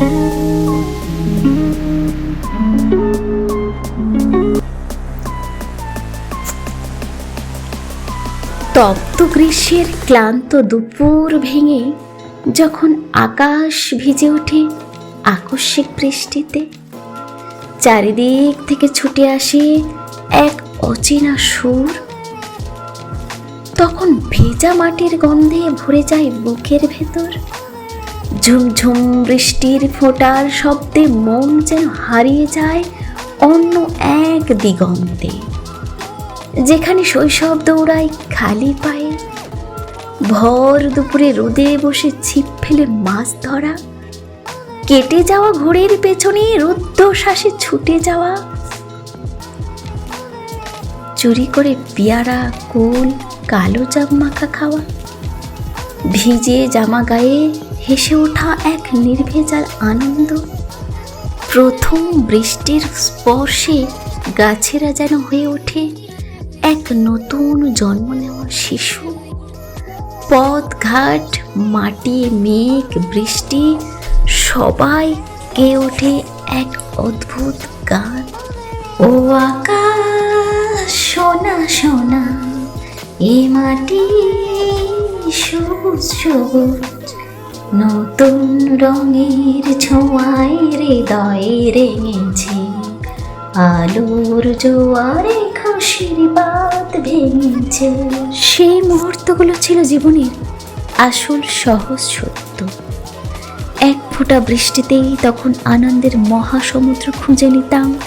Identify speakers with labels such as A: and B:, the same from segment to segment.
A: তপ্ত গ্রীষ্মের ক্লান্ত দুপুর ভেঙে যখন আকাশ ভিজে ওঠে আকস্মিক বৃষ্টিতে, চারিদিক থেকে ছুটে আসে এক অচেনা সুর। তখন ভেজা মাটির গন্ধে ভরে যায় বুকের ভেতর। ঝুমঝুম বৃষ্টির ফোঁটার শব্দে মন যেন হারিয়ে যায় অন্য এক দিগন্তে। যেখানে শৈশব দৌড়ায় খালি পায়ে, ভর দুপুরে রোদে বসে ছিপ ফেলে মাছ ধরা, কেটে যাওয়া ঘোড়ের পেছনে রুদ্ধশ্বাসে ছুটে যাওয়া, চুরি করে পেয়ারা, কুল, কালো জাম মাখা খাওয়া, ভিজে জামা গায়ে হেসে ওঠা এক নির্ভেজাল আনন্দ। প্রথম বৃষ্টির স্পর্শে গাছেরা যেন হয়ে ওঠে এক নতুন জন্ম নেওয়া শিশু। পথ ঘাট মাটি, মেঘ, বৃষ্টি, সবাই কে ওঠে এক অদ্ভুত গান। ও আকাশ, সোনা সোনা, এ মাটি সবুজ সবুজ। নতুন রঙের ছোঁয়ায় হৃদয়ে রেঙেছে। আলোর জোয়ারে খুশির বাত ভেঙেছে। সেই মুহূর্তগুলো ছিল জীবনের আসল সহজ সত্য। এক ফোঁটা বৃষ্টিতেই তখন আনন্দের মহাসমুদ্র খুঁজে নিতাম।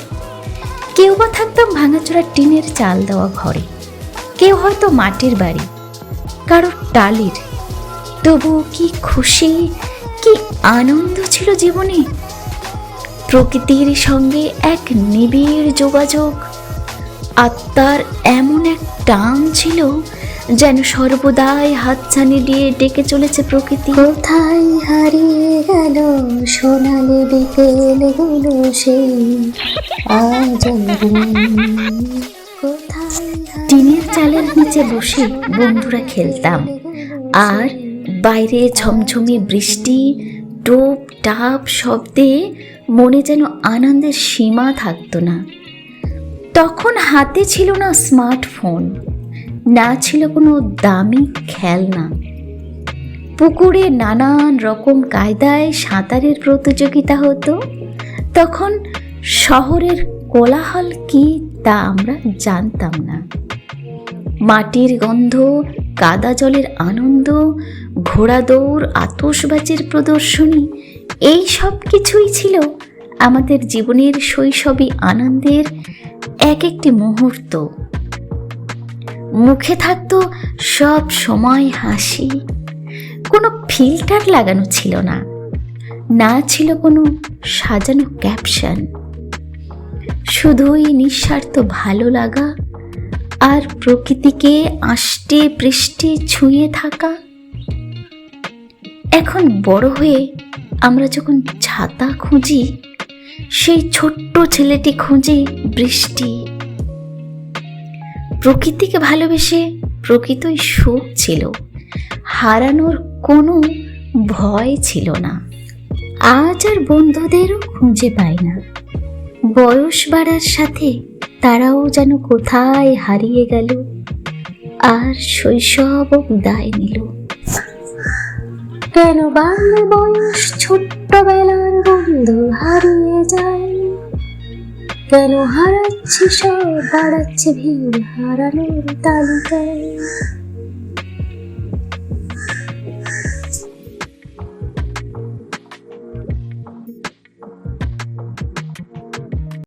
A: কেউ বা থাকতাম ভাঙাচোরা টিনের চাল দেওয়া ঘরে। কেউ হয়তো মাটির বাড়ি, কারোর টালির তবুও কি খুশি কি আনন্দ ছিল জীবনে? প্রকৃতির সঙ্গে এক নিবিড় যোগাযোগ আত্মার এমন এক টান ছিল যেন সর্বদাই হাতছানি দিয়ে ডেকে চলেছে প্রকৃতি। কোথায় হারিয়ে গেল সোনালি বিকেলগুলো সেই আজ টিনের চালের নিচে বসে বন্ধুরা খেলতাম। আর বাইরে ঝমঝমে বৃষ্টি টোপ টাপ শব্দে মনে যেন আনন্দের সীমা থাকতো না। তখন হাতে ছিল না স্মার্টফোন, না ছিল কোনো দামি খেলনা। পুকুরে নানান রকম কায়দায় সাঁতারের প্রতিযোগিতা হতো। তখন শহরের কোলাহল কি তা আমরা জানতাম না। মাটির গন্ধ কাদা জলের আনন্দ, ঘোড়া দৌড় আতসবাজির প্রদর্শনী, এই সব কিছুই ছিল আমাদের জীবনের শৈশবী আনন্দের এক একটি মুহূর্ত। মুখে থাকতো সব সময় হাসি। কোনো ফিল্টার লাগানো ছিল না। না ছিল কোনো সাজানো ক্যাপশন। শুধুই নিঃস্বার্থ ভালো লাগা আর প্রকৃতিকে আষ্টে পৃষ্ঠে ছুঁয়ে থাকা। এখন বড় হয়ে আমরা যখন ছাতা খুঁজি, সেই ছোট্ট ছেলেটি খুঁজে বৃষ্টি। প্রকৃতিকে ভালোবেসে প্রকৃতই সুখ ছিল, হারানোর কোনো ভয় ছিল না। আজ আর বন্ধুদেরও খুঁজে পাই না। বয়স বাড়ার সাথে তারাও যেন কোথায় হারিয়ে গেল, আর শৈশবও বিদায় নিল। কেন বাল্য বয়স ছোট্টবেলার বন্ধু হারিয়ে যায়? কেন হারাচ্ছি সব বাড়াচ্ছে ভিড় হারানোর তালিকায়?